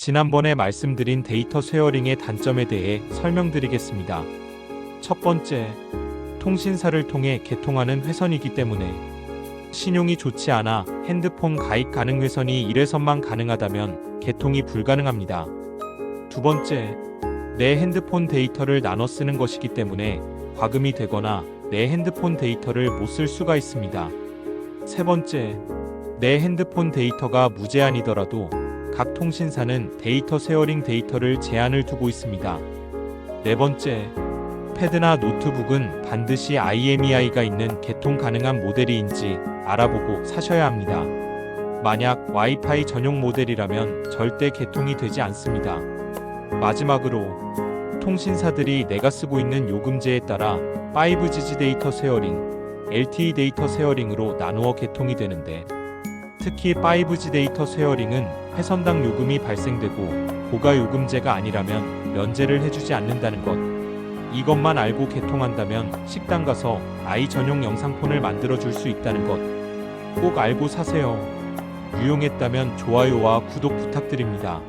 지난번에 말씀드린 데이터 쉐어링의 단점에 대해 설명드리겠습니다. 첫 번째, 통신사를 통해 개통하는 회선이기 때문에 신용이 좋지 않아 핸드폰 가입 가능 회선이 1회선만 가능하다면 개통이 불가능합니다. 두 번째, 내 핸드폰 데이터를 나눠 쓰는 것이기 때문에 과금이 되거나 내 핸드폰 데이터를 못 쓸 수가 있습니다. 세 번째, 내 핸드폰 데이터가 무제한이더라도 각 통신사는 데이터 쉐어링 데이터를 제한을 두고 있습니다. 네 번째, 패드나 노트북은 반드시 IMEI가 있는 개통 가능한 모델인지 알아보고 사셔야 합니다. 만약 와이파이 전용 모델이라면 절대 개통이 되지 않습니다. 마지막으로 통신사들이 내가 쓰고 있는 요금제에 따라 5G 데이터 쉐어링, LTE 데이터 쉐어링으로 나누어 개통이 되는데 특히 5G 데이터 쉐어링은 회선당 요금이 발생되고 고가 요금제가 아니라면 면제를 해주지 않는다는 것. 이것만 알고 개통한다면 식당 가서 아이 전용 영상폰을 만들어 줄 수 있다는 것. 꼭 알고 사세요. 유용했다면 좋아요와 구독 부탁드립니다.